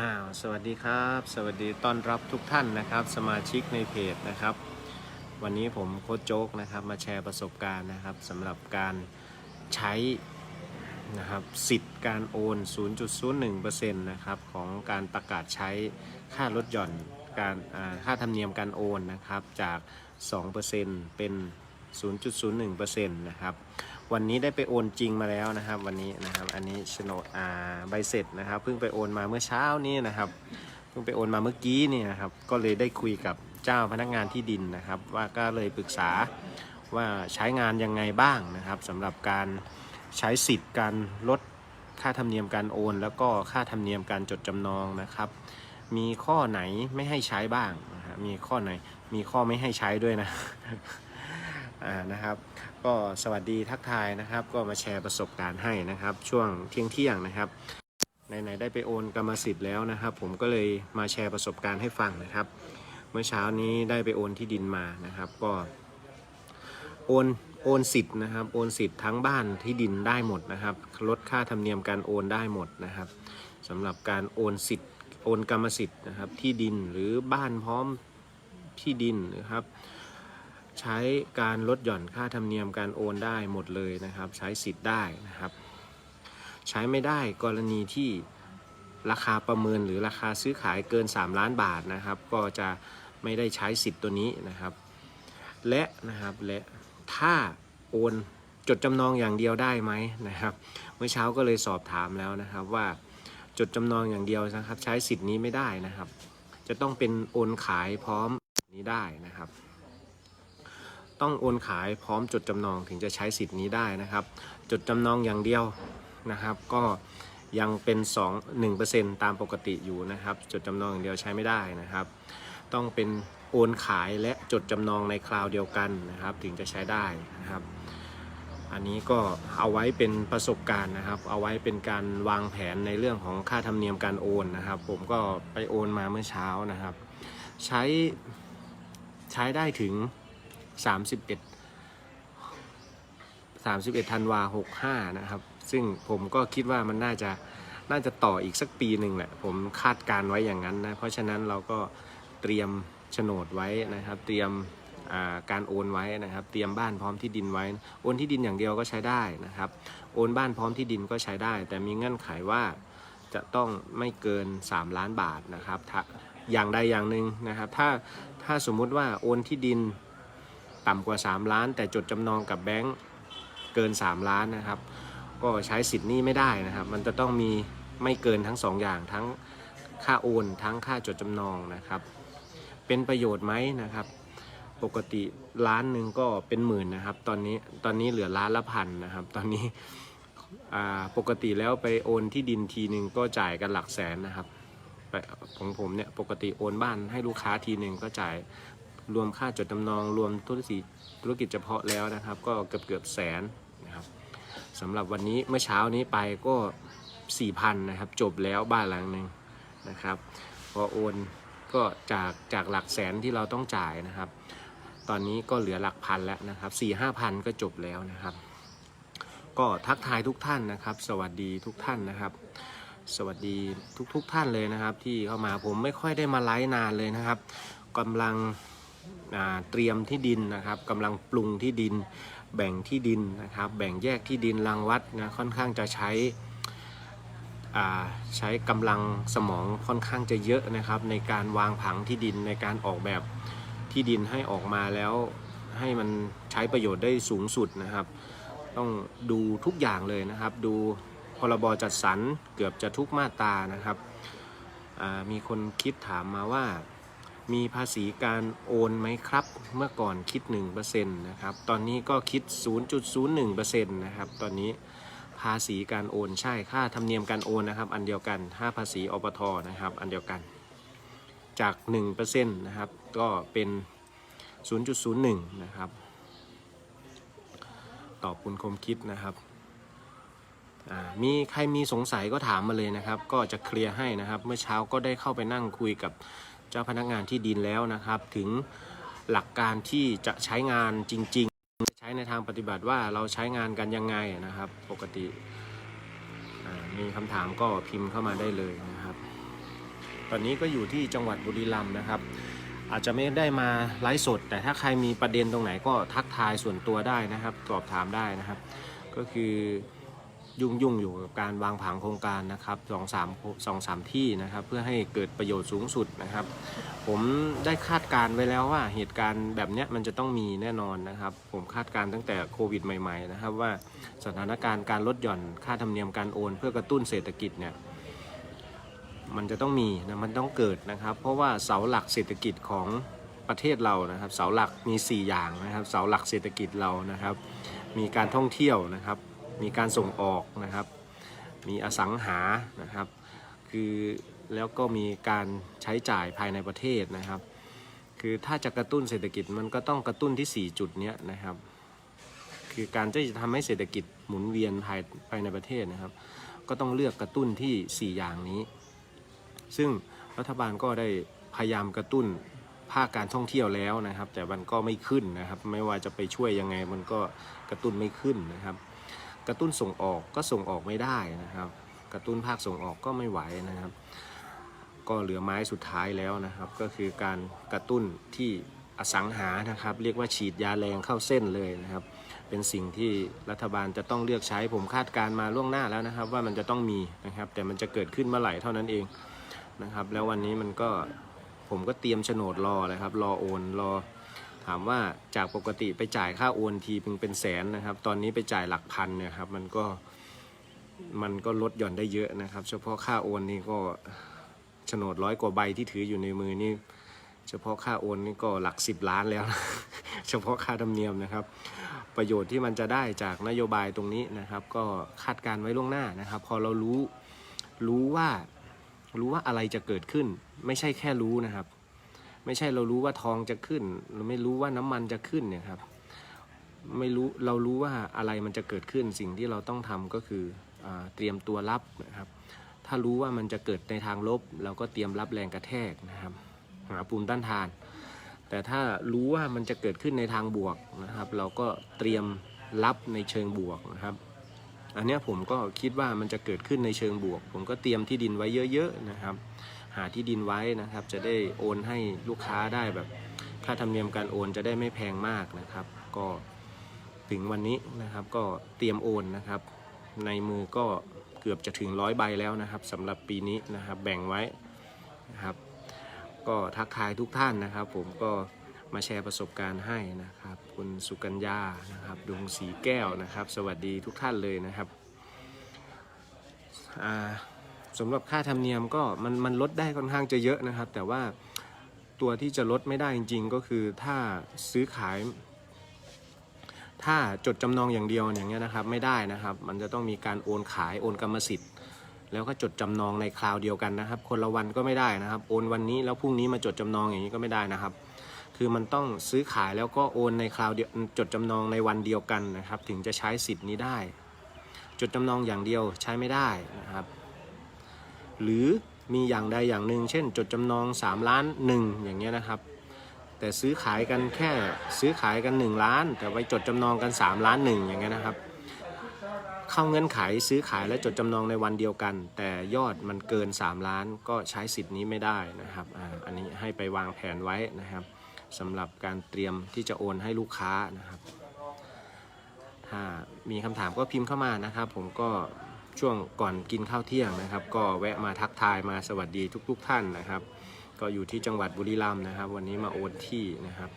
อ้าวสวัสดีครับ สวัสดีต้อนรับทุกท่านนะครับ สมาชิกในเพจนะครับ วันนี้ผมโค้ชโจ๊กนะครับ มาแชร์ประสบการณ์นะครับสำหรับการใช้นะครับสิทธิ์การโอน 0.01%นะครับของการประกาศใช้ค่าลดหย่อนการค่าธรรมเนียมการโอนนะครับจาก 2%เป็น 0.01%นะครับ วันนี้ได้ไปโอนจริงมาแล้วนะครับ วันนี้นะครับอันนี้โฉนดอ่าใบเสร็จนะครับเพิ่งไปโอนมาเมื่อเช้านี้นะครับเพิ่งไปโอนมาเมื่อกี้นี่นะครับก็เลยได้คุยกับเจ้าพนักงานที่ดินนะครับ ว่าก็เลยปรึกษาว่าใช้งานยังไงบ้างนะครับสำหรับการใช้สิทธิ์การลดค่าธรรมเนียมการโอน แล้วก็ค่าธรรมเนียมการจดจำนองนะครับ มีข้อไหนไม่ให้ใช้บ้างนะฮะมีข้อไหนมีข้อไม่ให้ใช้ด้วยนะ นะครับ ก็สวัสดีทักทายนะครับ ก็มาแชร์ประสบการณ์ให้นะครับ ช่วงเที่ยงเที่ยงนะครับไหนๆได้ไปโอนกรรมสิทธิ์แล้วนะครับ ผมก็เลยมาแชร์ประสบการณ์ให้ฟังนะครับ เมื่อเช้านี้ได้ไปโอนที่ดินมานะครับ ก็ โอนโอนสิทธิ์นะครับ โอนสิทธิ์ทั้งบ้านที่ดินได้หมดนะครับ ลดค่าธรรมเนียมการโอนได้หมดนะครับสำหรับการโอนสิทธิ์โอนกรรมสิทธิ์นะครับ ที่ดินหรือบ้านพร้อมที่ดินนะครับ ใช้การลดหย่อนค่าธรรมเนียมการโอนได้หมดเลยนะครับ ใช้สิทธิ์ได้นะครับ ใช้ไม่ได้กรณีที่ราคาประเมินหรือราคาซื้อขายเกิน 3 ล้านบาทนะครับ ก็จะไม่ได้ใช้สิทธิ์ตัวนี้นะครับ และนะครับและถ้าโอนจดจำนองอย่างเดียวได้ไหมนะครับ เมื่อเช้าก็เลยสอบถามแล้วนะครับว่าจดจำนองอย่างเดียวนะครับ ใช้สิทธิ์นี้ไม่ได้นะครับ จะต้องเป็นโอนขายพร้อมนี้ได้นะครับ ต้องโอนขายพร้อมจดจำนองถึงจะใช้สิทธิ์นี้ได้นะครับ จดจำนองอย่างเดียวนะครับ ก็ยังเป็น2 1%ตามปกติอยู่นะครับ จดจำนองอย่างเดียวใช้ไม่ได้นะครับ ต้องเป็นโอนขายและจดจำนองในคราวเดียวกันนะครับ ถึงจะใช้ได้นะครับ อันนี้ก็เอาไว้เป็นประสบการณ์นะครับ เอาไว้เป็นการวางแผนในเรื่องของค่าธรรมเนียมการโอนนะครับ ผมก็ไปโอนมาเมื่อเช้านะครับ ใช้ใช้ได้ถึง 31 31ธันวา65นะครับ ซึ่งผมก็คิดว่ามันน่าจะน่าจะต่ออีกสักปีหนึ่งแหละผมคาดการไว้อย่างนั้นนะ เพราะฉะนั้นเราก็เตรียมโฉนดไว้นะครับ เตรียมาการโอนไว้นะครับ เตรียมบ้านพร้อมที่ดินไว้ โอนที่ดินอย่างเดียวก็ใช้ได้นะครับ โอนบ้านพร้อมที่ดินก็ใช้ได้ แต่มีเงื่อนไขว่าจะต้องไม่เกิน 3 ล้านบาทนะครับ อย่างใดอย่างหนึ่งนะครับ ถ้าถ้าสมมุติว่าโอนที่ดิน ต่ำกว่า 3 ล้าน แต่จดจำนองกับแบงก์เกิน 3 ล้านนะครับ ก็ใช้สิทธิ์นี้ไม่ได้นะครับ มันจะต้องมีไม่เกินทั้ง 2 อย่างทั้งค่าโอน ทั้งค่าจดจำนองนะครับ เป็นประโยชน์ไหมนะครับ ปกติล้านหนึ่งก็เป็นหมื่นนะครับ ตอนนี้ตอนนี้เหลือล้านละพันนะครับ ตอนนี้ปกติแล้วไปโอนที่ดินทีหนึ่งก็จ่ายกันหลักแสนนะครับของผมเนี่ยปกติโอนบ้านให้ลูกค้าทีหนึ่งก็จ่าย รวมค่าจดจำนองรวมธุรกิจธุรกิจเฉพาะแล้วนะครับ ก็เกือบเกือบแสนนะครับสำหรับวันนี้เมื่อเช้านี้ไปก็4,000นะครับ จบแล้วบ้านหลังหนึ่งนะครับพอโอนก็จากจากหลักแสนที่เราต้องจ่ายนะครับ ตอนนี้ก็เหลือหลักพันแล้วนะครับ4ี่ห้าพันก็จบแล้วนะครับ ก็ทักทายทุกท่านนะครับ สวัสดีทุกท่านนะครับ สวัสดีทุกๆทท่านเลยนะครับ ที่เข้ามาผมไม่ค่อยได้มาไลฟ์นานเลยนะครับกำลัง เตรียมที่ดินนะครับกำลังปรุงที่ดิน แบ่งที่ดินนะครับแบ่งแยกที่ดินรังวัดนะค่อนข้างจะใช้ใช้กำลังสมองค่อนข้างจะเยอะนะครับ ในการวางผังที่ดินในการออกแบบที่ดินให้ออกมาแล้วให้มันใช้ประโยชน์ได้สูงสุดนะครับ ต้องดูทุกอย่างเลยนะครับ ดูพรบจัดสรรเกือบจะทุกมาตรานะครับมีคนคิดถามมาว่า มีภาษีการโอนไหมครับ เมื่อก่อนคิด 1%นะครับ ตอนนี้ก็คิด 0.01%นะครับ ตอนนี้ภาษีการโอนใช่ค่าธรรมเนียมการโอนนะครับ อันเดียวกันถ้าภาษีอปทนะครับ อันเดียวกัน จาก 1%นะครับ ก็เป็น 0.01 นะครับ ตอบคุณคมคิดนะครับมีใครมีสงสัยก็ถามมาเลยนะครับ ก็จะเคลียร์ให้นะครับ เมื่อเช้าก็ได้เข้าไปนั่งคุยกับ จ้าพนักงานที่ดินแล้วนะครับ ถึงหลักการที่จะใช้งานจริง ๆ ใช้ในทางปฏิบัติว่าเราใช้งานกันยังไงนะครับ ปกติมีคำถามก็พิมพ์เข้ามาได้เลยนะครับ ตอนนี้ก็อยู่ที่จังหวัดบุรีรัมย์นะครับ อาจจะไม่ได้มาไลฟ์สด แต่ถ้าใครมีประเด็นตรงไหนก็ทักทายส่วนตัวได้นะครับ สอบถามได้นะครับ ก็คือ ยุ่งยุ่งๆอยู่กับการวางผังโครงการนะครับสองสามสองสามที่นะครับ เพื่อให้เกิดประโยชน์สูงสุดนะครับ ผมได้คาดการณ์ไว้แล้วว่าเหตุการณ์แบบนี้มันจะต้องมีแน่นอนนะครับ ผมคาดการณ์ตั้งแต่โควิดใหม่ ๆ นะครับ ว่าสถานการณ์การลดหย่อนค่าธรรมเนียมการโอน เพื่อกระตุ้นเศรษฐกิจเนี่ยมันจะต้องมีนะมันต้องเกิดนะครับ เพราะว่าเสาหลักเศรษฐกิจของประเทศเรานะครับ เสาหลักมี 4 อย่างนะครับ เสาหลักเศรษฐกิจเรานะครับ มีการท่องเที่ยวนะครับ มีการส่งออกนะครับ มีอสังหานะครับ คือแล้วก็มีการใช้จ่ายภายในประเทศนะครับ คือถ้าจะกระตุ้นเศรษฐกิจมันก็ต้องกระตุ้นที่ 4 จุดเนี้ยนะครับ คือการที่จะทำให้เศรษฐกิจหมุนเวียนภายภายในประเทศนะครับ ก็ต้องเลือกกระตุ้นที่ 4 อย่างนี้ ซึ่งรัฐบาลก็ได้พยายามกระตุ้นภาคการท่องเที่ยวแล้วนะครับ แต่มันก็ไม่ขึ้นนะครับ ไม่ว่าจะไปช่วยยังไงมันก็กระตุ้นไม่ขึ้นนะครับ กระตุ้นส่งออกก็ส่งออกไม่ได้นะครับ กระตุ้นภาคส่งออกก็ไม่ไหวนะครับ ก็เหลือไม้สุดท้ายแล้วนะครับ ก็คือการกระตุ้นที่อสังหานะครับ เรียกว่าฉีดยาแรงเข้าเส้นเลยนะครับ เป็นสิ่งที่รัฐบาลจะต้องเลือกใช้ผมคาดการณ์มาล่วงหน้าแล้วนะครับ ว่ามันจะต้องมีนะครับ แต่มันจะเกิดขึ้นเมื่อไหร่เท่านั้นเองนะครับ แล้ววันนี้มันก็ผมก็เตรียมโฉนดรอเลยครับ รอโอนรอ ถามว่าจากปกติไปจ่ายค่าโอนทีเพิ่งเป็นแสนนะครับ ตอนนี้ไปจ่ายหลักพันเนี่ยครับมันก็มันก็ลดหย่อนได้เยอะนะครับ เฉพาะค่าโอนนี่ก็โฉนดร้อยกว่าใบที่ถืออยู่ในมือนี่เฉพาะค่าโอนนี่ก็หลักสิบล้านแล้วนะเฉพาะค่าธรรมเนียมนะครับ ประโยชน์ที่มันจะได้จากนโยบายตรงนี้นะครับ ก็คาดการณ์ไว้ล่วงหน้านะครับ พอเรารู้รู้ว่ารู้ว่าอะไรจะเกิดขึ้น ไม่ใช่แค่รู้นะครับ ไม่ใช่เรารู้ว่าทองจะขึ้น เราไม่รู้ว่าน้ำมันจะขึ้นเนี่ยครับ ไม่รู้เรารู้ว่าอะไรมันจะเกิดขึ้นสิ่งที่เราต้องทำก็คืออเตรียมตัวรับนะครับ ถ้ารู้ว่ามันจะเกิดในทางลบ เราก็เตรียมรับแรงกระแทกนะครับหาภูมิต้านทาน แต่ถ้ารู้ว่ามันจะเกิดขึ้นในทางบวกนะครับ เราก็เตรียมรับในเชิงบวกนะครับอันนี้ผมก็คิดว่ามันจะเกิดขึ้นในเชิงบวก ผมก็เตรียมที่ดินไว้เยอะ ๆ นะครับ หาที่ดินไว้นะครับ จะได้โอนให้ลูกค้าได้แบบค่าธรรมเนียมการโอนจะได้ไม่แพงมากนะครับ ก็ถึงวันนี้นะครับก็เตรียมโอนนะครับ ในมือก็เกือบจะถึงร้อยใบแล้วนะครับสำหรับปีนี้นะครับแบ่งไว้นะครับ ก็ทักทายทุกท่านนะครับ ผมก็มาแชร์ประสบการณ์ให้นะครับ คุณสุกัญญานะครับดวงสีแก้วนะครับ สวัสดีทุกท่านเลยนะครับอ่า สำหรับค่าธรรมเนียมก็มันมันลดได้ค่อนข้างจะเยอะนะครับ แต่ว่าตัวที่จะลดไม่ได้จริง ๆ ก็คือถ้าซื้อขาย ถ้าจดจำนองอย่างเดียวอย่างเงี้ยนะครับไม่ได้นะครับ มันจะต้องมีการโอนขายโอนกรรมสิทธิ์ แล้วก็จดจำนองในคราวเดียวกันนะครับ คนละวันก็ไม่ได้นะครับ โอนวันนี้แล้วพรุ่งนี้มาจดจำนองอย่างนี้ก็ไม่ได้นะครับ คือมันต้องซื้อขายแล้วก็โอนในคราวเดียวจดจำนองในวันเดียวกันนะครับ ถึงจะใช้สิทธิ์นี้ได้ จดจำนองอย่างเดียวใช้ไม่ได้นะครับ หรือมีอย่างใดอย่างหนึ่ง เช่น จดจำนอง 3 ล้านหนึ่งอย่างเงี้ยนะครับ แต่ซื้อขายกันแค่ซื้อขายกัน 1 ล้าน แต่ไปจดจำนองกัน 3 ล้านหนึ่งอย่างเงี้ยนะครับ เข้าเงื่อนไขซื้อขายและจดจำนองในวันเดียวกัน แต่ยอดมันเกิน 3 ล้านก็ใช้สิทธิ์นี้ไม่ได้นะครับออันนี้ให้ไปวางแผนไว้นะครับสำหรับการเตรียมที่จะโอนให้ลูกค้านะครับถ้ามีคำถามก็พิมพ์เข้ามานะครับ ผมก็ ช่วงก่อนกินข้าวเที่ยงนะครับ ก็แวะมาทักทายมาสวัสดีทุก ๆ ท่านนะครับ ก็อยู่ที่จังหวัดบุรีรัมย์นะครับ วันนี้มาโอนที่นะครับ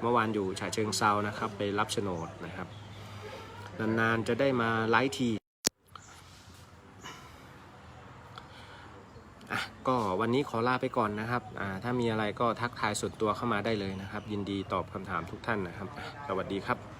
เมื่อวานอยู่ฉะเชิงเซานะครับ ไปรับโฉนดนะครับนานๆจะได้มาไลฟ์ทีอะก็วันนี้ขอลาไปก่อนนะครับอ่าถ้ามีอะไรก็ทักทายส่วนตัวเข้ามาได้เลยนะครับ ยินดีตอบคำถามทุกท่านนะครับ สวัสดีครับ